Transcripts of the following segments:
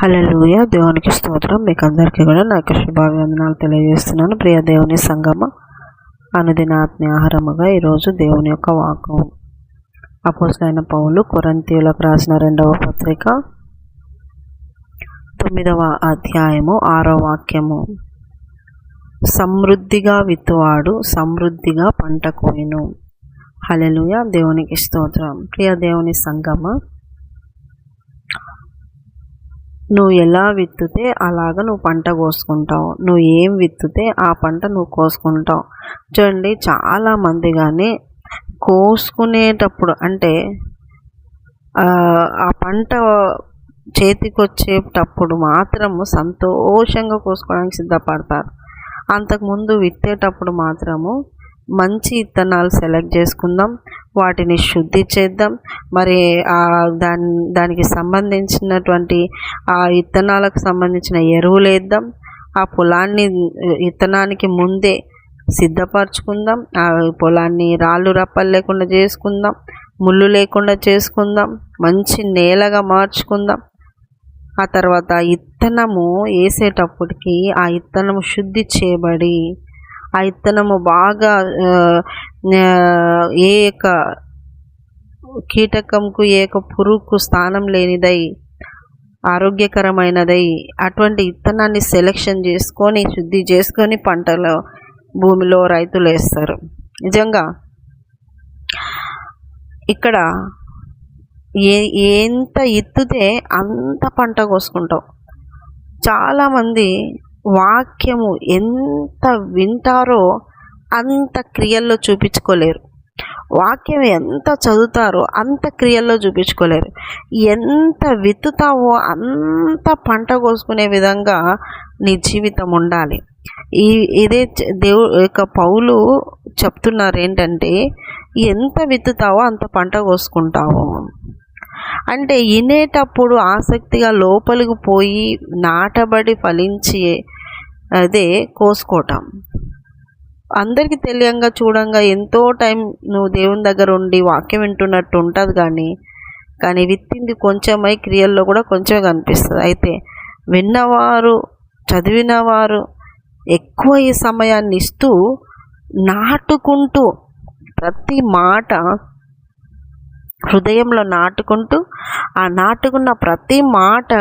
హలలుయ దేవునికి స్తోత్రం. మీకు అందరికీ కూడా నా యొక్క శుభాభివందనాలు తెలియజేస్తున్నాను. ప్రియ దేవుని సంగమ అనుదిన ఆహారముగా ఈరోజు దేవుని యొక్క వాక్యం అపోసైన పౌలు కొరంతీయులకు రాసిన రెండవ పత్రిక తొమ్మిదవ అధ్యాయము ఆరో వాక్యము. సమృద్ధిగా విత్తువాడు సమృద్ధిగా పంట కోయిను. హలలుయ దేవునికి స్తోత్రం. ప్రియ దేవుని సంగమ నువ్వు ఎలా విత్తుతే అలాగ నువ్వు పంట కోసుకుంటావు. నువ్వు ఏం విత్తుతే ఆ పంట నువ్వు కోసుకుంటావు. చూడండి చాలామంది కానీ కోసుకునేటప్పుడు అంటే ఆ, పంట చేతికొచ్చేటప్పుడు మాత్రము సంతోషంగా కోసుకోవడానికి సిద్ధపడతారు. అంతకుముందు విత్తేటప్పుడు మాత్రము మంచి విత్తనాలు సెలెక్ట్ చేసుకుందాం. వాటిని శుద్ధి చేద్దాం. మరి ఆ దాని దానికి సంబంధించినటువంటి ఆ విత్తనాలకు సంబంధించిన ఎరువులు వేద్దాం. ఆ పొలాన్ని విత్తనానికి ముందే సిద్ధపరచుకుందాం. ఆ పొలాన్ని రాళ్ళు రప్పలు లేకుండా చేసుకుందాం. ముళ్ళు లేకుండా చేసుకుందాం. మంచి నేలగా మార్చుకుందాం. ఆ తర్వాత ఇత్తనము వేసేటప్పటికి ఆ ఇత్తనము శుద్ధి చేయబడి ఆ ఇత్తనము బాగా ఏ యొక్క కీటకంకు ఏ యొక్క పురుగుకు స్థానం లేనిదై ఆరోగ్యకరమైనదై అటువంటి విత్తనాన్ని సెలెక్షన్ చేసుకొని శుద్ధి చేసుకొని పంటలో భూమిలో రైతులు వేస్తారు. నిజంగా ఇక్కడ ఏ ఎంత ఎత్తుతే అంత పంట కోసుకుంటాం. చాలామంది వాక్యము ఎంత వింటారో అంత క్రియల్లో చూపించుకోలేరు. వాక్యం ఎంత చదువుతారో అంత క్రియల్లో చూపించుకోలేరు. ఎంత విత్తుతావో అంత పంట కోసుకునే విధంగా నీ జీవితం ఉండాలి. ఈ ఇదే దేవు యొక్క పౌలు చెప్తున్నారు ఏంటంటే ఎంత విత్తుతావో అంత పంట కోసుకుంటావు. అంటే వినేటప్పుడు ఆసక్తిగా లోపలికి పోయి నాటబడి ఫలించి అదే కోసుకోవటం. అందరికీ తెలియంగా చూడంగా ఎంతో టైం నువ్వు దేవుని దగ్గర ఉండి వాక్యం వింటున్నట్టు ఉంటుంది కానీ కానీ విత్తింది కొంచెమై క్రియల్లో కూడా కొంచెం కనిపిస్తుంది. అయితే విన్నవారు చదివినవారు ఎక్కువ ఈ సమయాన్ని ఇస్తూ నాటుకుంటూ ప్రతి మాట హృదయంలో నాటుకుంటూ ఆ నాటుకున్న ప్రతి మాట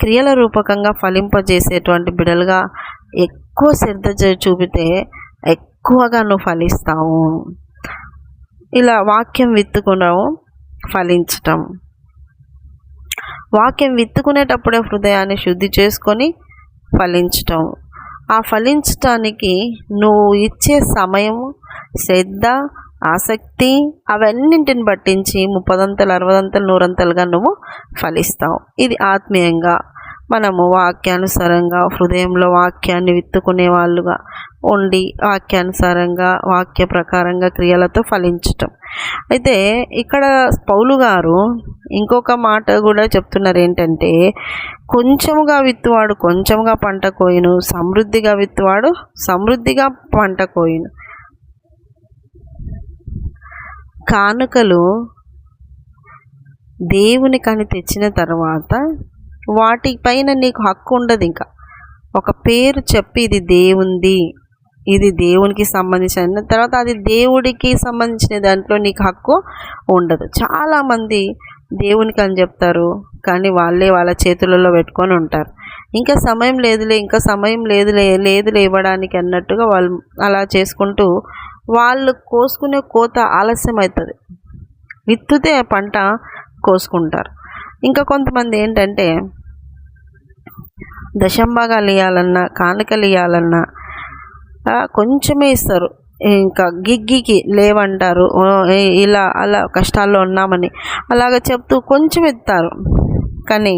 క్రియల రూపకంగా ఫలింపజేసేటువంటి బిడలుగా ఎక్కువ శ్రద్ధ చూపితే ఎక్కువగా నువ్వు ఫలిస్తావు. ఇలా వాక్యం విత్తుకున్నావు ఫలించటం. వాక్యం విత్తుకునేటప్పుడే హృదయాన్ని శుద్ధి చేసుకొని ఫలించటం. ఆ ఫలించటానికి నువ్వు ఇచ్చే సమయం శ్రద్ధ ఆసక్తి అవన్నింటిని పట్టించి ముప్పదంతలు అరవదంతలు నూరంతలుగా నువ్వు ఫలిస్తావు. ఇది ఆత్మీయంగా మనము వాక్యానుసారంగా హృదయంలో వాక్యాన్ని విత్తుకునే వాళ్ళుగా ఉండి వాక్యానుసారంగా వాక్య ప్రకారంగా క్రియలతో ఫలించటం. అయితే ఇక్కడ పౌలు గారు ఇంకొక మాట కూడా చెప్తున్నారు ఏంటంటే కొంచెముగా విత్తువాడు కొంచెముగా పంట కోయును సమృద్ధిగా విత్తువాడు సమృద్ధిగా పంట కోయును. కానుకలు దేవుని కానీ తెచ్చిన తర్వాత వాటిపైన నీకు హక్కు ఉండదు ఇంకా. ఒక పేరు చెప్పి ఇది దేవుంది ఇది దేవునికి సంబంధించిన తర్వాత అది దేవుడికి సంబంధించిన దాంట్లో నీకు హక్కు ఉండదు. చాలామంది దేవునికి అని చెప్తారు కానీ వాళ్ళే వాళ్ళ చేతులలో పెట్టుకొని ఉంటారు. ఇంకా సమయం లేదులే ఇంకా సమయం లేదులే లేదులే ఇవ్వడానికి అన్నట్టుగా వాళ్ళు అలా చేసుకుంటూ వాళ్ళు కోసుకునే కోత ఆలస్యం అవుతుంది విత్తుతే పంట కోసుకుంటారు. ఇంకా కొంతమంది ఏంటంటే దశంభాగాలు ఇవ్వాలన్నా కానుకలు ఇవ్వాలన్నా కొంచెమే ఇస్తారు. ఇంకా గిగ్గికి లేవంటారు ఇలా అలా కష్టాల్లో ఉన్నామని అలాగ చెప్తూ కొంచెం ఇస్తారు కానీ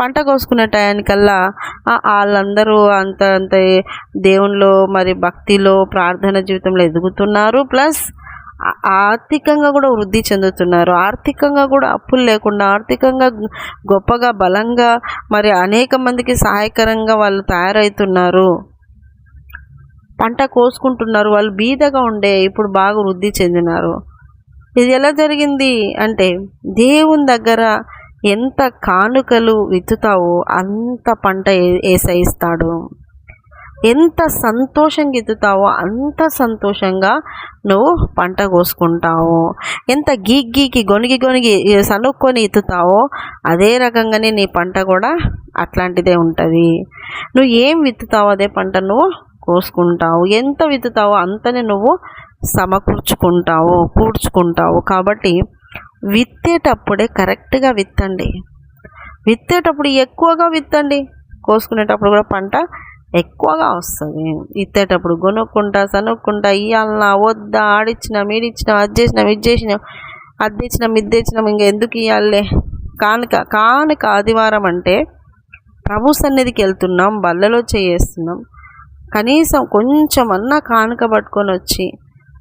పంట కోసుకునే టయానికల్లా ఆ, వాళ్ళందరూ అంత అంత దేవునిలో మరి భక్తిలో ప్రార్థన జీవితంలో ఎదుగుతున్నారు. ప్లస్ ఆర్థికంగా కూడా వృద్ధి చెందుతున్నారు. ఆర్థికంగా కూడా అప్పులు లేకుండా ఆర్థికంగా గొప్పగా బలంగా మరి అనేక మందికి సహాయకరంగా వాళ్ళు తయారవుతున్నారు పంట కోసుకుంటున్నారు. వాళ్ళు బీదగా ఉండే ఇప్పుడు బాగా వృద్ధి చెందినారు. ఇది ఎలా జరిగింది అంటే దేవుని దగ్గర ఎంత కానుకలు విత్తుతావో అంత పంట ఏసైస్తాడు ఎంత సంతోషంగా ఎత్తుతావో అంత సంతోషంగా నువ్వు పంట కోసుకుంటావు. ఎంత గీకి గొనిగి గొనిగి సనుక్కొని ఎత్తుతావో అదే రకంగానే నీ పంట కూడా అట్లాంటిదే ఉంటుంది. నువ్వు ఏం విత్తుతావో అదే పంట నువ్వు కోసుకుంటావు. ఎంత విత్తుతావో అంతనే నువ్వు సమకూర్చుకుంటావు కూర్చుకుంటావు. కాబట్టి విత్తేటప్పుడే కరెక్ట్గా విత్తండి. విత్తేటప్పుడు ఎక్కువగా విత్తండి. కోసుకునేటప్పుడు కూడా పంట ఎక్కువగా వస్తుంది. ఇత్తేటప్పుడు కొనుక్కుంటా సనుక్కుంటా ఇవ్వాలన్నా వద్దా ఆడిచ్చినాం ఈడిచ్చినాం అది చేసినాం ఇది చేసినాం అది తెచ్చినాం ఇది తెచ్చినాం ఇంకా ఎందుకు ఇవ్వాలే కానుక కానుక ఆదివారం అంటే ప్రభు సన్నిధికి వెళ్తున్నాం బల్లలో చేస్తున్నాం కనీసం కొంచెం అన్నా కానుక పట్టుకొని వచ్చి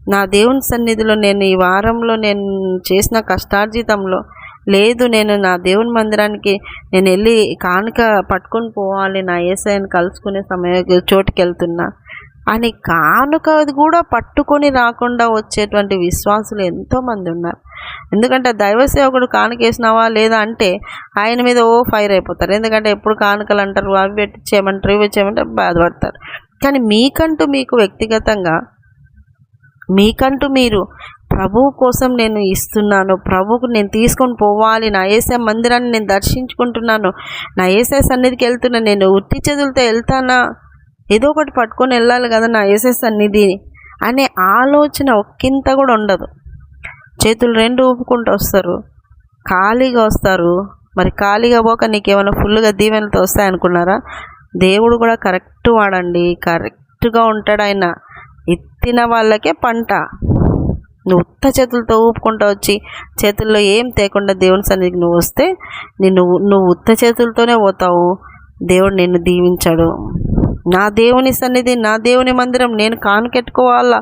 నా దేవుని సన్నిధిలో నేను ఈ వారంలో నేను చేసిన కష్టార్జితంలో లేదు నేను నా దేవుని మందిరానికి నేను వెళ్ళి కానుక పట్టుకొని పోవాలి నా ఏసఐని కలుసుకునే సమయ చోటుకి వెళ్తున్నా అని కానుక కూడా పట్టుకొని రాకుండా వచ్చేటువంటి విశ్వాసులు ఎంతోమంది ఉన్నారు. ఎందుకంటే దైవ సేవకుడు కానుకేసినావా లేదా అంటే ఆయన మీద ఓ ఫైర్ అయిపోతారు. ఎందుకంటే ఎప్పుడు కానుకలు అంటారు అవి పెట్టి చేయమంటారు ఇవి చేయమంటారు బాధపడతారు. కానీ మీకంటూ మీకు వ్యక్తిగతంగా మీకంటూ మీరు ప్రభు కోసం నేను ఇస్తున్నాను. ప్రభుకు నేను తీసుకొని పోవాలి. నా ఏసే మందిరాన్ని నేను దర్శించుకుంటున్నాను. నా ఏసే సన్నిధికి వెళ్తున్నా. నేను ఉట్టి చేతులతో వెళ్తానా? ఏదో ఒకటి పట్టుకొని వెళ్ళాలి కదా నా ఏసే సన్నిధి అనే ఆలోచన ఒక్కింత కూడా ఉండదు. చేతులు రెండు ఊపుకుంటూ వస్తారు. ఖాళీగా వస్తారు. మరి ఖాళీగా పోక నీకేమైనా ఫుల్గా దీవెనలతో వస్తాయనుకున్నారా? దేవుడు కూడా కరెక్ట్ వాడండి. కరెక్ట్గా ఉంటాడు ఆయన. ఎత్తిన వాళ్ళకే పంట. నువ్వు ఉత్త చేతులతో ఊపుకుంటూ వచ్చి చేతుల్లో ఏం తేకుండా దేవుని సన్నిధికి నువ్వు వస్తే నిన్ను నువ్వు ఉత్త చేతులతోనే పోతావు. దేవుడు నిన్ను దీవించాడు. నా దేవుని సన్నిధి నా దేవుని మందిరం నేను కానుకెట్టుకోవాలా?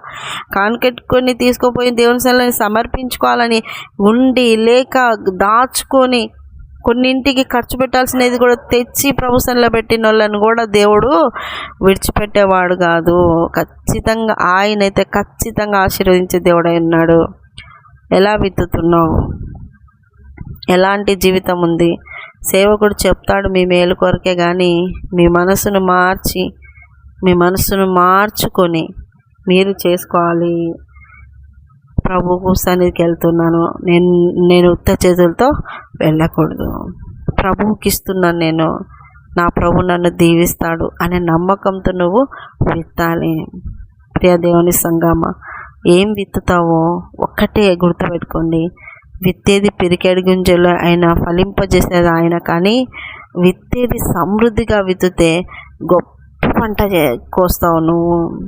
కానుకెట్టుకొని తీసుకుపోయి దేవుని సన్నిధిని సమర్పించుకోవాలని ఉండి లేక దాచుకొని కొన్నింటికి ఖర్చు పెట్టాల్సినది కూడా తెచ్చి ప్రభుత్వంలో పెట్టిన వాళ్ళని కూడా దేవుడు విడిచిపెట్టేవాడు కాదు. ఖచ్చితంగా ఆయన అయితే ఖచ్చితంగా ఆశీర్వదించే దేవుడై ఉన్నాడు. ఎలా విత్తుతున్నావు? ఎలాంటి జీవితం ఉంది? సేవకుడు చెప్తాడు మీ మేలు కొరకే కానీ మీ మనసును మార్చి మీ మనసును మార్చుకొని మీరు చేసుకోవాలి. ప్రభువు సన్నిధికి వెళ్తున్నాను. నేను నేను ఉత్త చేతులతో వెళ్ళకూడదు. ప్రభువుకి ఇస్తున్నాను నేను. నా ప్రభు నన్ను దీవిస్తాడు అనే నమ్మకంతో నువ్వు విత్తాలి. ప్రియ దేవుని సంగమ ఏం విత్తుతావో ఒక్కటే గుర్తుపెట్టుకోండి. విత్తేది పిరికెడు గుంజలు ఆయన ఫలింపజేసేది ఆయన కానీ విత్తేది సమృద్ధిగా విత్తితే గొప్ప పంట కోస్తావు నువ్వు.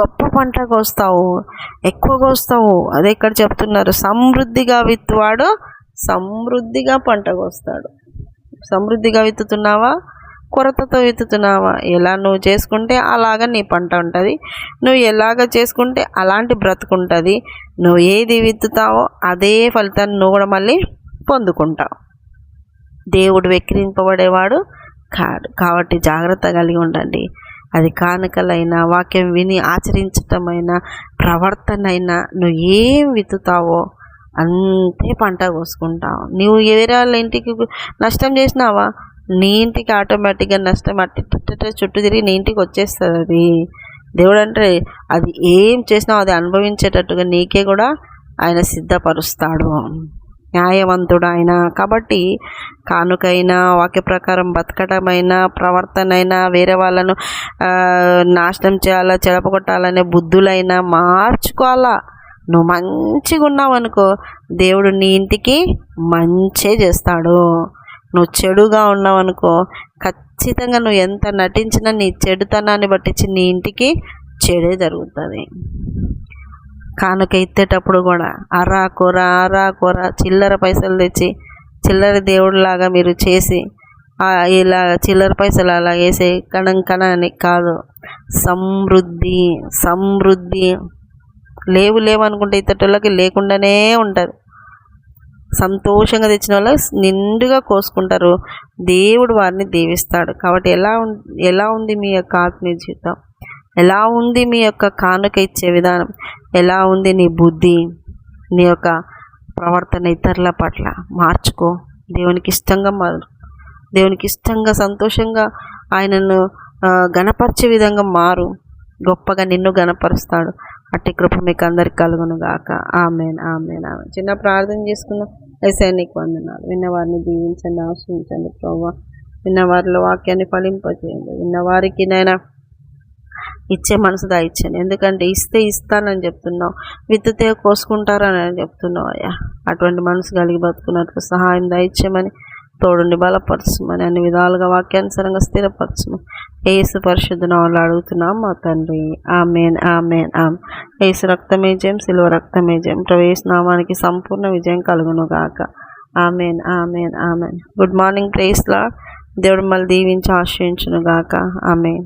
గొప్ప పంట కోస్తావు. ఎక్కువ కోస్తావు. అదే ఇక్కడ చెప్తున్నారు. సమృద్ధిగా విత్తువాడు సమృద్ధిగా పంట కోస్తాడు. సమృద్ధిగా విత్తుతున్నావా? కొరతతో విత్తుతున్నావా? ఎలా నువ్వు చేసుకుంటే అలాగ నీ పంట ఉంటుంది. నువ్వు ఎలాగ చేసుకుంటే అలాంటి బ్రతుకుంటుంది. నువ్వు ఏది విత్తుతావో అదే ఫలితాన్ని నువ్వు కూడా మళ్ళీ పొందుకుంటావు. దేవుడు వెక్కిరింపబడేవాడు కాడు కాబట్టి జాగ్రత్త కలిగి ఉండండి. అది కానుకలైనా వాక్యం విని ఆచరించటమైన ప్రవర్తన అయినా నువ్వు ఏం విత్తుతావో అంతే పంట కోసుకుంటావు. నువ్వు వేరే వాళ్ళ ఇంటికి నష్టం చేసినావా? నీ ఇంటికి ఆటోమేటిక్గా నష్టం అట్టి చుట్టూ తిరిగి నీ ఇంటికి వచ్చేస్తుంది అది. దేవుడు అంటే అది ఏం చేసినావు అది అనుభవించేటట్టుగా నీకే కూడా ఆయన సిద్ధపరుస్తాడు. న్యాయవంతుడు ఆయన కాబట్టి కానుకైనా వాక్య ప్రకారం బతకటమైనా ప్రవర్తనైనా వేరే వాళ్ళను నాశనం చేయాలా చెడపగొట్టాలనే బుద్ధులైనా మార్చుకోవాలా? నువ్వు మంచిగా ఉన్నావు అనుకో దేవుడు నీ ఇంటికి మంచే చేస్తాడు. నువ్వు చెడుగా ఉన్నావు అనుకో ఖచ్చితంగా నువ్వు ఎంత నటించినా నీ చెడుతనాన్ని బట్టించి నీ ఇంటికి చెడే జరుగుతుంది. కానుక ఎత్తేటప్పుడు కూడా అరా కూర అరా కూర చిల్లర పైసలు తెచ్చి చిల్లర దేవుడిలాగా మీరు చేసి ఇలా చిల్లర పైసలు అలా వేసే కణం కణ అని కాదు. సమృద్ధి సమృద్ధి. లేవు లేవు అనుకుంటే ఇతరులకి లేకుండానే ఉంటుంది సంతోషంగా తెచ్చిన వాళ్ళు నిండుగా కోసుకుంటారు. దేవుడు వారిని దీవిస్తాడు. కాబట్టి ఎలా ఎలా ఉంది మీ యొక్క ఆత్మీయ జీవితం? ఎలా ఉంది మీ యొక్క కానుక ఇచ్చే విధానం? ఎలా ఉంది నీ బుద్ధి? నీ యొక్క ప్రవర్తన ఇతరుల పట్ల మార్చుకో. దేవునికి ఇష్టంగా మారు దేవునికి ఇష్టంగా సంతోషంగా ఆయనను గణపరిచే విధంగా మారు. గొప్పగా నిన్ను గణపరుస్తాడు. అట్టి కృప మీకు అందరికి కలుగును గాక. ఆమెన్ ఆమెన్ ఆమె చిన్న ప్రార్థన చేసుకుందాం. ఎస్ఐ నీకు వందనాలు. విన్నవారిని దీవించండి ఆశ్రయించండి ప్రభావ విన్నవారిలో వాక్యాన్ని ఫలింపజేయండి. విన్నవారికి నైనా ఇచ్చే మనసు దాయిచ్చాను. ఎందుకంటే ఇస్తే ఇస్తానని చెప్తున్నావు విత్తితే కోసుకుంటారని చెప్తున్నావు అయ్యా. అటువంటి మనసు కలిగి బతుకున్నట్లు సహాయం దాయిచ్చామని తోడుని బలపరచమని అన్ని విధాలుగా వాక్యానుసారంగా స్థిరపరచమని ఏసు పరిశుద్ధ వాళ్ళు అడుగుతున్నాం మా తండ్రి. ఆమెన్ ఆమెన్ ఆమె ఏసు రక్తమే జయం సిలువ రక్తమే జయం. ప్రవేశ నామానికి సంపూర్ణ విజయం కలుగును గాక. Amen amen amen. Good morning ప్రేస్లా దేవుడు మళ్ళీ దీవించి ఆశ్రయించును గాక. ఆమెన్.